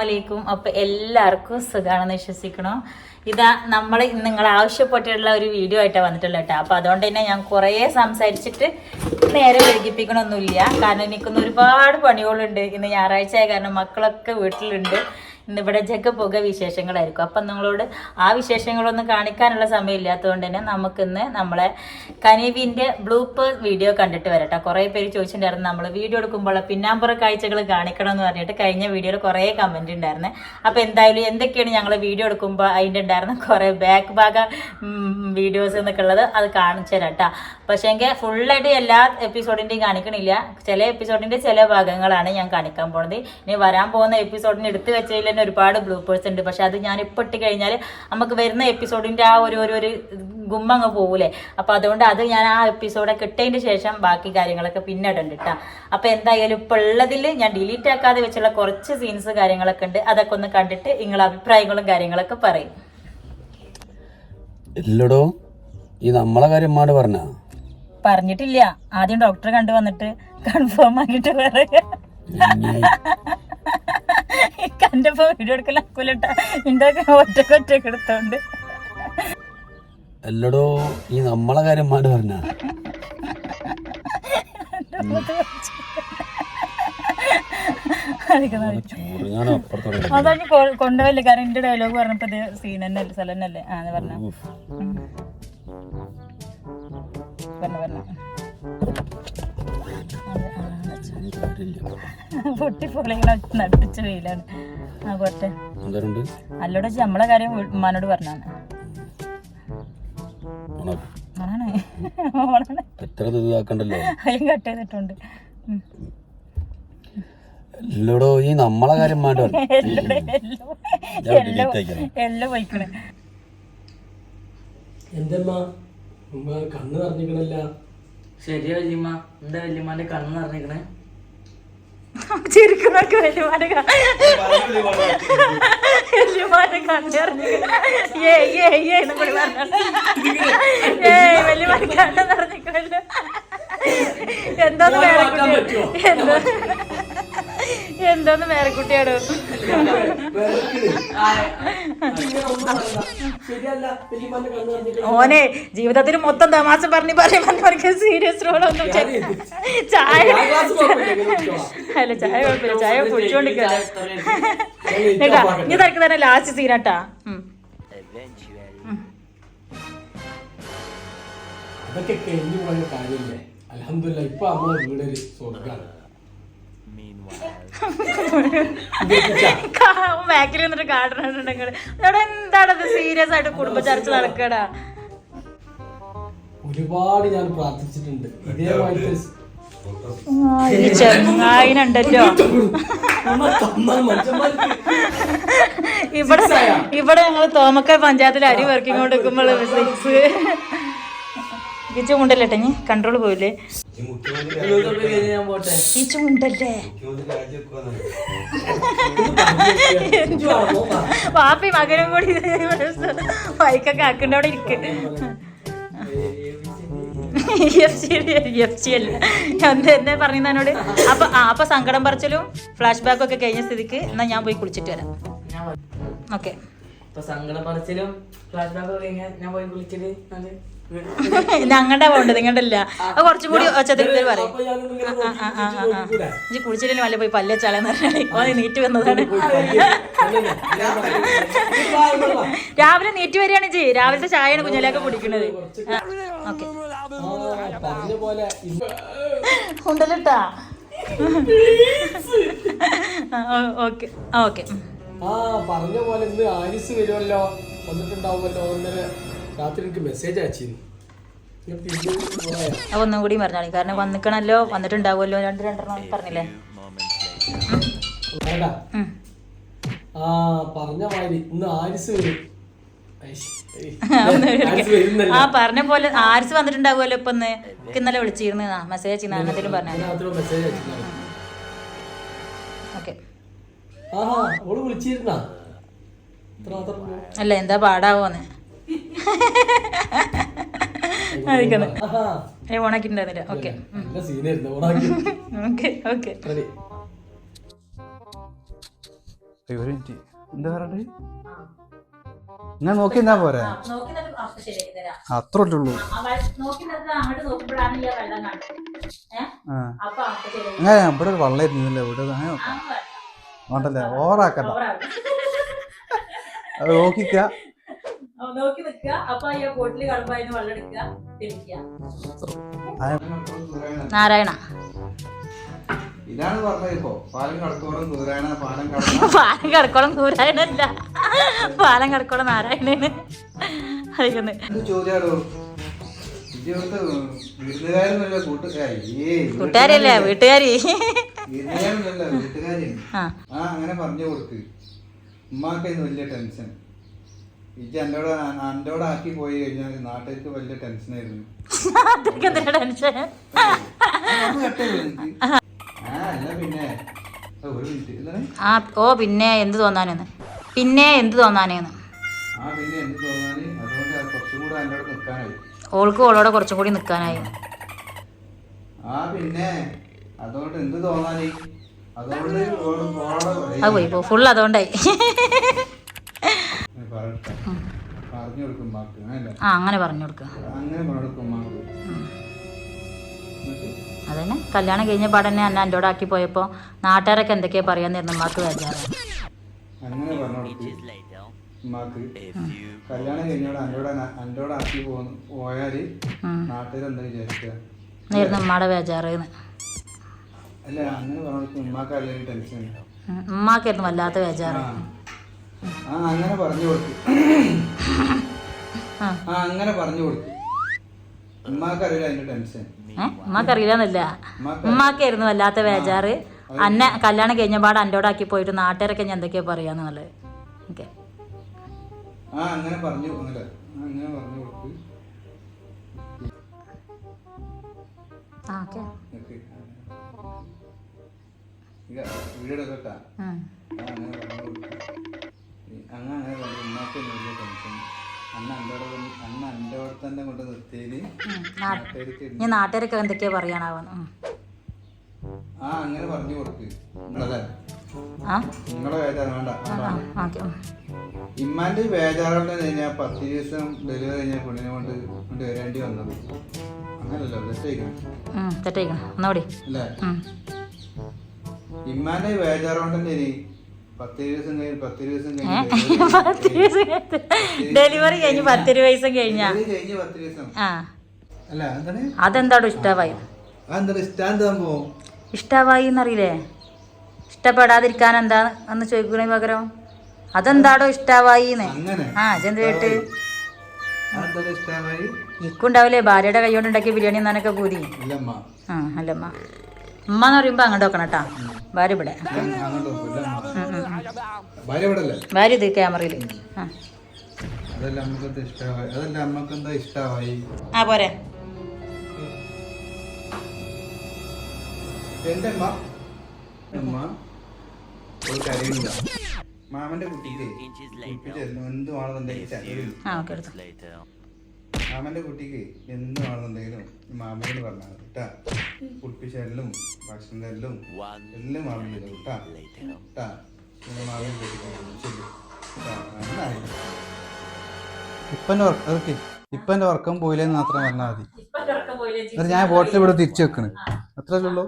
അസ്സലാമലൈക്കും. അപ്പൊ എല്ലാവർക്കും സുഖമാണെന്ന് വിശ്വസിക്കണോ? ഇതാ നമ്മൾ നിങ്ങൾ ആവശ്യപ്പെട്ടിട്ടുള്ള ഒരു വീഡിയോ ആയിട്ടാണ് വന്നിട്ടുള്ളത് കേട്ടോ. അപ്പൊ അതുകൊണ്ട് തന്നെ ഞാൻ കുറേ സംസാരിച്ചിട്ട് നേരെ വൈകിപ്പിക്കണമൊന്നുമില്ല കാരണം എനിക്കൊന്ന് ഒരുപാട് പണികളുണ്ട്. ഇന്ന് ഞായറാഴ്ച ആയ കാരണം മക്കളൊക്കെ വീട്ടിലുണ്ട്. ഇവിടെ പുക വിശേഷങ്ങളായിരിക്കും. അപ്പം നിങ്ങളോട് ആ വിശേഷങ്ങളൊന്നും കാണിക്കാനുള്ള സമയമില്ലാത്തതുകൊണ്ട് തന്നെ നമുക്കിന്ന് നമ്മളെ കനീവിന്റെ ബ്ലൂപ്പ് വീഡിയോ കണ്ടിട്ട് വരട്ടെ. കുറേ പേര് ചോദിച്ചിട്ടുണ്ടായിരുന്നു നമ്മൾ വീഡിയോ എടുക്കുമ്പോൾ പിന്നാമ്പുറ കാഴ്ചകൾ കാണിക്കണം എന്ന് പറഞ്ഞിട്ട് കഴിഞ്ഞ വീഡിയോയിൽ കുറേ കമന്റ് ഉണ്ടായിരുന്നു. അപ്പോൾ എന്തായാലും എന്തൊക്കെയാണ് ഞങ്ങൾ വീഡിയോ എടുക്കുമ്പോൾ അതിന്റെ ഉണ്ടായിരുന്ന കുറേ ബാക്ക് ഭാഗ വീഡിയോസ് എന്നൊക്കെ ഉള്ളത് അത് കാണിച്ചു തരാം പക്ഷേ എങ്കിൽ ഫുള്ളായിട്ട് എല്ലാ എപ്പിസോഡിന്റെയും കാണിക്കണില്ല. ചില എപ്പിസോഡിന്റെ ചില ഭാഗങ്ങളാണ് ഞാൻ കാണിക്കാൻ പോണത് ഇനി വരാൻ പോകുന്ന എപ്പിസോഡിന് എടുത്തു വെച്ചതിൽ തന്നെ ഒരുപാട് ബ്ലൂപ്പേഴ്സ് ഉണ്ട്. പക്ഷെ അത് ഞാൻ ഇപ്പോൾ ഇട്ട് കഴിഞ്ഞാൽ നമുക്ക് വരുന്ന എപ്പിസോഡിന്റെ ആ ഒരു ഒരു ഒരു ഗുമ്മ അങ്ങ് പോകൂലേ അപ്പോൾ അതുകൊണ്ട് അത് ഞാൻ ആ എപ്പിസോഡൊക്കെ ഇട്ടതിന് ശേഷം ബാക്കി കാര്യങ്ങളൊക്കെ പിന്നെ ഇടണ്ട് കേട്ടോ അപ്പോൾ എന്തായാലും ഇപ്പോൾ ഉള്ളതിൽ ഞാൻ ഡിലീറ്റ് ആക്കാതെ വെച്ചുള്ള കുറച്ച് സീൻസ് കാര്യങ്ങളൊക്കെ ഉണ്ട്. അതൊക്കെ ഒന്ന് കണ്ടിട്ട് നിങ്ങളെ അഭിപ്രായങ്ങളും കാര്യങ്ങളൊക്കെ പറയും. ഇല്ലടോ. ഈ നമ്മളെ കാര്യം മാട് പറഞ്ഞ. പറഞ്ഞിട്ടില്ല. ആദ്യം ഡോക്ടറെ കണ്ടു വന്നിട്ട് കൺഫേം ആക്കിയിട്ട് പറയാ കന്റെ വീഡിയോ എടുക്കലാക്കൂലട്ട എന്റെ ഒറ്റയ്ക്ക് ഒറ്റയ്ക്ക് എടുത്തോണ്ട്. എല്ലടോ ഈ നമ്മളെ കാര്യം മാട് പറഞ്ഞ. അതാണ് കൊണ്ടുപോയില്ല? കാരണം എന്റെ ഡയലോഗ് പറഞ്ഞപ്പോ ഇത് സീൻ തന്നെ അല്ലേ സ്ഥലം തന്നെ ആ എന്ന് പറഞ്ഞ. പറഞ്ഞ പറഞ്ഞ. പൊട്ടി പൊളികളെ നട്ടിച്ച വെയിലാണ്. ആ പോട്ടെ. അല്ലോടെ നമ്മളെ കാര്യം ഉമ്മാനോട് പറഞ്ഞാണ്. എത്ര ഇതാക്കണ്ടല്ലോ അയും കട്ട് ചെയ്തിട്ടുണ്ട്. ഉം. ഈ നമ്മളെ കാര്യം എന്തമ്മ? കണ്ണ് നിറഞ്ഞിക്കണല്ല ശരിയാ ജിമ്മ. എന്താ വല്യമ്മാന്റെ കണ്ണ് നിറഞ്ഞിക്കണേ ചിരിക്കുന്നൊക്കെ വലിയമാരെ വലിയമാരെ കണ്ടറിഞ്ഞു ഏ ഏ ഏ എന്നും കൂടി പറഞ്ഞു. ഏ വലിയമാരെ കണ്ണ നിറഞ്ഞിക്കണല്ലോ എന്തോന്ന് വേറെ കുട്ടി എന്തോ വേറെ കുട്ടിയാടോ ഓനെ ജീവിതത്തിൽ മൊത്തം തമാശ പറഞ്ഞു പറഞ്ഞു പറഞ്ഞു സീരിയസ് റോളൊന്നും ചായ അല്ല ചായ കുഴപ്പമില്ല ചായ കുടിച്ചോണ്ടിരിക്കല്ലോ കേട്ടാ ഇനി തിരക്ക് തന്നെ ലാസ്റ്റ് സീനാട്ടാ അതൊക്കെ കഴിഞ്ഞു പോയ കാര്യമില്ലേ? അലഹമില്ല ഇപ്പൊ നമ്മളെ വീടൊരു സ്വർഗാണ് ബാക്കിൽ നിന്നിട്ട് കാട്ടണുണ്ടെങ്കിൽ ഇവിടെ എന്താണത് സീരിയസ് ആയിട്ട് കുടുംബ ചർച്ച നടക്കടാ. ഒരുപാട് ഞാൻ പ്രാർത്ഥിച്ചിട്ടുണ്ട്. ഇതേമാതിരി ഈ ചെങ്ങായിനുണ്ടല്ലോ. ഇവിടെ ഇവിടെ ഞങ്ങൾ തോമക്ക പഞ്ചായത്തിൽ അരി വർക്കിംഗ് കൊടുക്കുമ്പോൾ സിക്സ് ഈ കൊണ്ടല്ലേ കൺട്രോൾ പോയില്ലേ? ഈ ചുണ്ടല്ലേ പാപ്പി മകനും കൂടി ബൈക്കൊക്കെ ആക്കണ്ട അവിടെ ഇരിക്ക്. എന്താ എന്താ പറയുന്ന എന്നോട് അപ്പൊ ആ അപ്പൊ സങ്കടം പറിച്ചാലും ഫ്ലാഷ് ബാക്ക് ഒക്കെ കഴിഞ്ഞ സ്ഥിതിക്ക് എന്നാ ഞാൻ പോയി കുളിച്ചിട്ട് വരാം. ഓക്കെ സങ്കടം പറച്ചിലും ഫ്ലാഷ് ബാക്ക് ഒക്കെ കഴിഞ്ഞാൽ ഞാൻ പോയി കുളിച്ചിട്ട് ഞങ്ങളുടെ പോണ്ട് നിങ്ങളുടെ ഇല്ല അത് കുറച്ചും കൂടി ഒച്ചത്തിൽ പറയും. കുളിച്ചിട്ട് വല്ല പോയി പല്ല വെച്ചാലെന്ന് പറഞ്ഞാൽ നീറ്റ് വന്നതാണ്. രാവിലെ നീറ്റ് വരികയാണ് ജി രാവിലത്തെ ചായയാണ് കുഞ്ഞിലൊക്കെ കുടിക്കുന്നത്. ഓക്കെ. ഓക്കെ ആ പറഞ്ഞ പോലെ ഇന്ന് ആരിസ് വരുമല്ലോ. വന്നിട്ടുണ്ടാവുമല്ലോ. ഇന്നലെ രാത്രി എനിക്ക് മെസ്സേജ് അയച്ചിരുന്നു ഞാൻ തിരിച്ച് പോയാ. അപ്പൊ ഒന്നും കൂടി പറഞ്ഞാളി കാരണം വന്നിക്കണല്ലോ വന്നിട്ടുണ്ടാവുമല്ലോ. രണ്ട് രണ്ടെണ്ണം പറഞ്ഞില്ലേ? ആ പറഞ്ഞ മാതിരി ഇന്ന് ആരിസ് ആ പറഞ്ഞ പോലെ ആരിസ് വന്നിട്ടുണ്ടാവുമല്ലോ ഇപ്പൊ ഇന്നലെ വിളിച്ചിരുന്നു. മെസ്സേജ് അങ്ങനത്തേലും പറഞ്ഞു രാത്രി മെസ്സേജ് അയച്ചിട്ടുണ്ടാവും ഓക്കെ. ആഹാ ഓൾ വിളിച്ചിരുന്നാ? ഇത്ര മാത്രം അല്ല എന്താ പാടാവോന്ന്? ഓണാക്കിട്ടുണ്ടായിരുന്നില്ല ഓക്കെ. ഓക്കെ ഓക്കെ. എന്താ പറയണ്ടേ? ഞാൻ നോക്കി എന്നാ പോരെ അത്രേ ഉള്ളൂ. അങ്ങനെ ഇവിടെ ഒരു വള്ളം ഇരുന്നില്ലേ? ഇവിടെ അങ്ങനെ. വേണ്ടല്ലേ? ഓറാക്കണ്ട. നോക്കിക്ക. നോക്കി നിൽക്കുക. അപ്പൊ ഈ ബോട്ടിൽ കാണുമ്പോ അതിന് വെള്ളം എടുക്കുക തിരിക്കുക നാരായണ. ഇതാണ് പറഞ്ഞത് ഇപ്പോ. പാലം കടക്കോളം നൂരായണ പാലം പാലം കടക്കോളം നാരായണല്ല പാലം കിടക്കോളം നാരായണന് അറിയുന്നത് എന്ത് ചോദ്യാടോ? ഇവിടുത്തെ വീട്ടുകാരനല്ല കൂട്ടുകാരി. കൂട്ടുകാരിയല്ലേ വീട്ടുകാരി. വീട്ടുകാരി. ആ. ആ അങ്ങനെ പറഞ്ഞു കൊടുക്ക്. ഉമ്മാക്കായിരുന്നു വലിയ ടെൻഷൻ. ഇജ്ജ് എന്നോട് എന്നോട് ആക്കി പോയി കഴിഞ്ഞാൽ നാട്ടുകാർക്ക് വലിയ ടെൻഷനായിരുന്നു ടെൻഷൻ ആയിരുന്നു പിന്നെ. ഓ, പിന്നെ എന്ത് തോന്നാനെന്ന് പിന്നെ എന്ത് തോന്നാനെന്ന് ഓൾക്ക് ഓളോടെ കുറച്ചും കൂടി നിൽക്കാനായി ഓളോട് അത് പോയി ഫുൾ അതുകൊണ്ടായി. പറഞ്ഞു കൊടുക്കും ആ അങ്ങനെ പറഞ്ഞു കൊടുക്കുക അങ്ങനെ പറഞ്ഞു കൊടുക്കും മാക്ക് എന്നിട്ട്? അതന്നെ. കല്യാണം കഴിഞ്ഞ പാടന്നെ അന്ന എന്റെ ആക്കി പോയപ്പോൾ നാട്ടുകാരൊക്കെ എന്തൊക്കെയാ പറയാന്നിരുന്നു. ഉമ്മാക്ക് വേജാറ് അങ്ങനെ പറഞ്ഞു ഉമ്മാക്ക്. കല്യാണം കഴിഞ്ഞോട് ആക്കി നാട്ടുകാർ എന്താ വിചാരിക്കുക എന്നായിരുന്നു ഉമ്മാടെ വേജാറ് അല്ല അങ്ങനെ പറഞ്ഞു ഉമ്മാക്ക് ടെൻഷൻ ഉമ്മാക്കായിരുന്നു വല്ലാത്ത വേജാറ് ആ അങ്ങനെ പറഞ്ഞു കൊടുക്കും ആ. ആ അങ്ങനെ പറഞ്ഞു കൊടുക്കും ഉമ്മാക്ക് അറിയില്ല അതിന്റെ ടെൻഷൻ ഉമ്മാക്കറിയില്ല ഉമ്മാക്കായിരുന്നു വല്ലാത്ത വേജാറ് അന്നെ കല്യാണം കഴിഞ്ഞ പാട് എന്റെ ആക്കി പോയിട്ട് നാട്ടുകാരൊക്കെ ഞാൻ എന്തൊക്കെയാ പറയാന്നുള്ളത്. ഓക്കെ. ആ അങ്ങനെ പറഞ്ഞു അങ്ങനെ അങ്ങനെ പറഞ്ഞു കൊടുക്ക് ആ ഓക്കെ. അങ്ങനെ പറഞ്ഞു കൊടുക്കും അങ്ങ് അങ്ങനെ പറഞ്ഞു ഉമ്മാക്ക് വലിയ ടെൻഷൻ അന്ന് എന്റെ അന്ന് എന്റെ അവിടെ തന്നെ കൊണ്ട് നിർത്തിയത്. നാട്ടുകാർക്ക് ഇനി നാട്ടുകാരൊക്കെ എന്തൊക്കെയാ പറയാനാവുന്നു ആ അങ്ങനെ പറഞ്ഞു കൊടുക്ക് നിങ്ങളെ വേദന വേണ്ട. ഇമ്മാന്റെ ബേജാറോണ്ട് കഴിഞ്ഞാൽ പത്ത് ദിവസം ഡെലിവറി കഴിഞ്ഞാൽ പെണ്ണിനെ കൊണ്ട് കൊണ്ട് വരേണ്ടി വന്നത്. അങ്ങനല്ലോ തെറ്റായിക്കണം ഉം. ഇമ്മാന്റെ ഡെലിവറി കഴിഞ്ഞ്. പത്ത് ഇരുപത് ദിവസം കഴിഞ്ഞാ? അതെന്താടോ ഇഷ്ടമായി ഇഷ്ടമായി എന്നറിയില്ലേ? ഇഷ്ടപ്പെടാതിരിക്കാൻ എന്താ എന്ന് ചോദിക്കണേ പകരം? അതെന്താടോ ഇഷ്ടാവായി ആ ചെന്ത് കേട്ട്? ഇക്കുണ്ടാവില്ലേ ഭാര്യയുടെ കൈ കൊണ്ട് ഉണ്ടാക്കിയ ബിരിയാണി എന്നാനൊക്കെ പൂതി. ആ അല്ലമ്മ. ഉമ്മ എന്ന് പറയുമ്പോ അങ്ങോട്ട് വെക്കണം കേട്ടാ. ഭാര്യ ഇവിടെ ഭാര്യ ഇത് ക്യാമറയിൽ ആ. പോരെ. മാമന്റെ കുട്ടിക്ക് മാമന്റെ കുട്ടിക്ക് എന്തുവാണെന്നുണ്ടെങ്കിലും മാമനോട് പറഞ്ഞാൽ കേട്ടാ കുളിപ്പിച്ചെല്ലും ഭക്ഷണം തരലും എല്ലാം മാമൻ ചെയ്തു കേട്ടാ കേട്ടാ ഇപ്പന്റെ വർക്ക് ഇപ്പന്റെ വർക്കം പോയില്ലെന്ന് മാത്രം പറഞ്ഞാൽ മതി. എന്നിട്ട് ഞാൻ ബോട്ടിൽ ഇവിടെ തിരിച്ചു വെക്കണ്. അത്രേ ഉള്ളൂ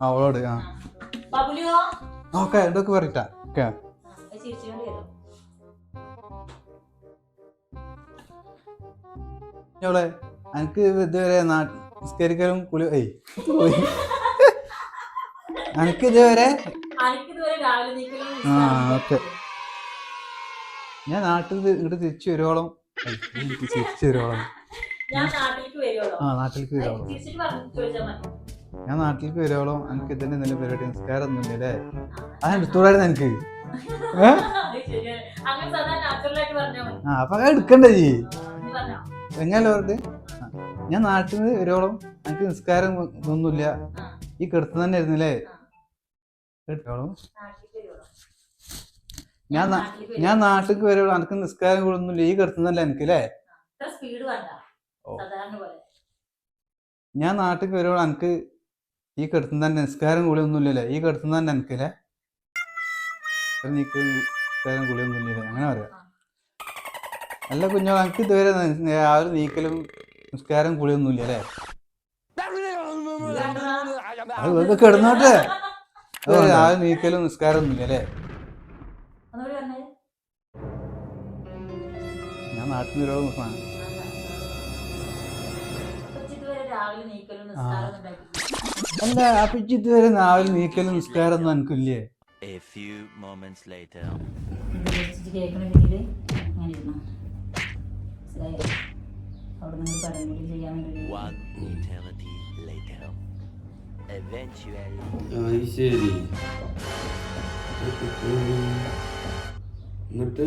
ആ അവളോട് ആ. ഓക്കെ എന്തൊക്കെ പറയട്ടാ ഓക്കെ. അവളെ എനിക്ക് ഇതുവരെ നിസ്കരിക്കലും കുളി ഏയ് എനിക്ക് ഇതുവരെ ആ ഓക്കെ. ഞാൻ നാട്ടിൽ ഇങ്ങോട്ട് തിരിച്ചു വരുവോളം? തിരിച്ചു വരുവോളം. ആ നാട്ടിലേക്ക് വരുവോളം. ഞാൻ നാട്ടിലേക്ക് വരുവോളം? എനിക്ക് ഇതിന്റെ എന്തെങ്കിലും പരിപാടി നിസ്കാരം ഒന്നും ഇല്ലേ അത് എടുത്തോടായിരുന്നു എനിക്ക് ആ അപ്പൊ എടുക്കണ്ടേ ജീ എങ്ങനെ പറഞ്ഞത്? ഞാൻ നാട്ടിൽ നിന്ന് വരുവോളം? എനിക്ക് നിസ്കാരം ഒന്നുമില്ല. ഈ കിടത്തു തന്നെ ആയിരുന്നില്ലേ? വരുമല്ലോ ഞാൻ ഞാൻ നാട്ടിലേക്ക് വരുവോളം എനിക്ക് നിസ്കാരം കൂടൊന്നുമില്ല ഈ കിടത്തുന്നല്ല എനിക്ക് അല്ലേ ഞാൻ നാട്ടിലേക്ക് വരുമ്പോൾ എനിക്ക് ഈ കിടത്തുന്ന തന്നെ നിസ്കാരം കൂടിയൊന്നുമില്ലല്ലേ ഈ കിടത്തുന്ന തന്നെ എനിക്കല്ലേ നീക്ക് നിസ്കാരം കൂടിയൊന്നുമില്ല അങ്ങനെ പറയാം. അല്ല കുഞ്ഞോ എനിക്ക് ഇതുവരെ ആ ഒരു നീക്കലും നിസ്കാരം കുളിയൊന്നുമില്ലല്ലേ അത് വെറുതെ കിടന്നോട്ടെ. അത് ആ നീക്കലും നിസ്കാരം ഒന്നുമില്ലല്ലേ ഒന്നുകൂടി പറഞ്ഞേ? ഞാൻ നാട്ടിൽ നിരോധം നോക്കണം ഉച്ചയ്ക്ക് വരെ രാവിലെ നീക്കലും. അല്ല ഇതുവരെ നിസ്കാരം ഒന്നും എനിക്കില്ലേ? A few moments later. ഇത് വെച്ചിട്ട് Eventually. അത് ശരി. എന്നിട്ട്?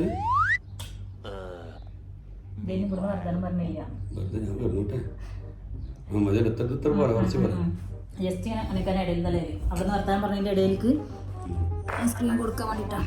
ജസ്റ്റ് ഇങ്ങനെ അനക്കാൻ ഇടയിൽ തലേ അവിടുന്ന് വർത്താനം പറഞ്ഞതിന്റെ ഇടയിലേക്ക് സ്ക്രീൻ കൊടുക്കാൻ വേണ്ടിട്ടാ.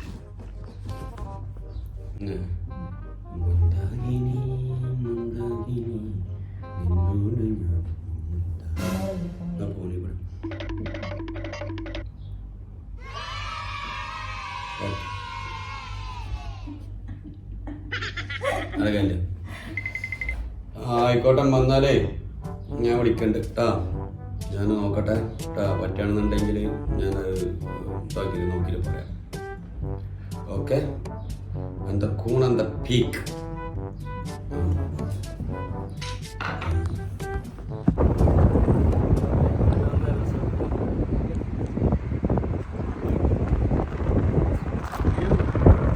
ആ, ആയിക്കോട്ടെ വന്നാലേ ഞാൻ വിളിക്കണ്ട് കേട്ടാ ഞാൻ നോക്കട്ടെ കേട്ടാ പറ്റുകയാണെന്നുണ്ടെങ്കിൽ ഞാൻ ഇതാക്കി നോക്കിയിട്ട് പറയാം. ഓക്കെ? എന്താ കൂൺ എന്താ പീക്ക്?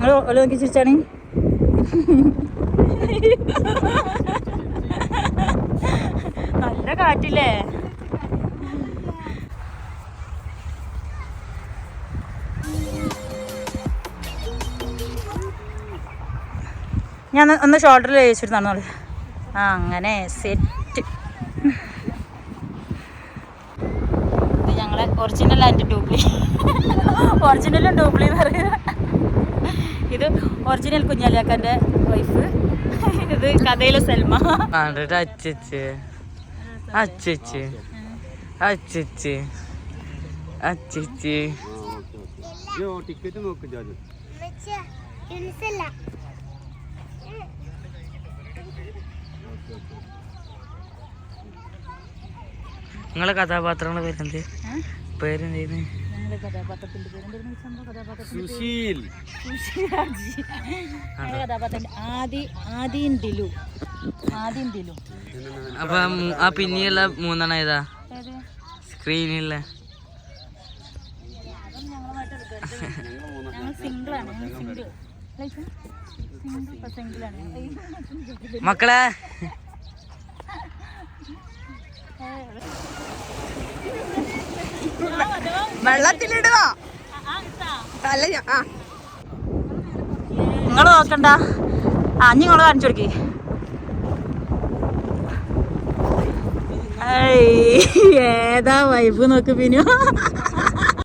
ഹലോ ഹലോ ചിരിച്ചാണ് നല്ല കാറ്റില്ലേ? ഞാൻ ഒന്ന് ഷോൾഡറിൽ കഴിച്ചിട്ട് തന്നോളൂ ആ അങ്ങനെ സെറ്റ് ഇത് ഞങ്ങളെ ഒറിജിനൽ ആൻഡ് ഡ്യൂപ്ലി ഒറിജിനലും എന്ന് പറയുന്നത്. ഇത് ഒറിജിനൽ കുഞ്ഞാലിയാക്കാന്റെ വൈഫ് ഇത് കഥയിലെ സൽമ. കണ്ടിട്ട് അച്ചച്ച്. അച്ചച്ച്. അച്ചച്ച്. അച്ചച്ച്. ടിക്കറ്റ് നോക്ക് ജാജ്. നിങ്ങളെ കഥാപാത്രങ്ങളെ പേരെന്ത്? പേരെന്തേന്ന്? ഞങ്ങളുടെ പേര് എന്തായിരുന്നു വെച്ചാൽ കഥാപാത്രത്തിന്റെ സുശീൽ. ഞങ്ങളുടെ കഥാപാത്രത്തിന്റെ ആദി ആദിൻ ദിലു. ആദിൻ ഡിലു അപ്പൊ ആ പിന്നെയുള്ള മൂന്നെണ്ണം ഏതാ? സിംഗിളാണ്. മക്കളെ. വെള്ളത്തിലിടുക. അല്ല ആ. നിങ്ങൾ നോക്കണ്ട. ആ നിങ്ങൾ കാണിച്ചു കൊടുക്കി. ഏതാ വൈബ് നോക്ക് പിന്നു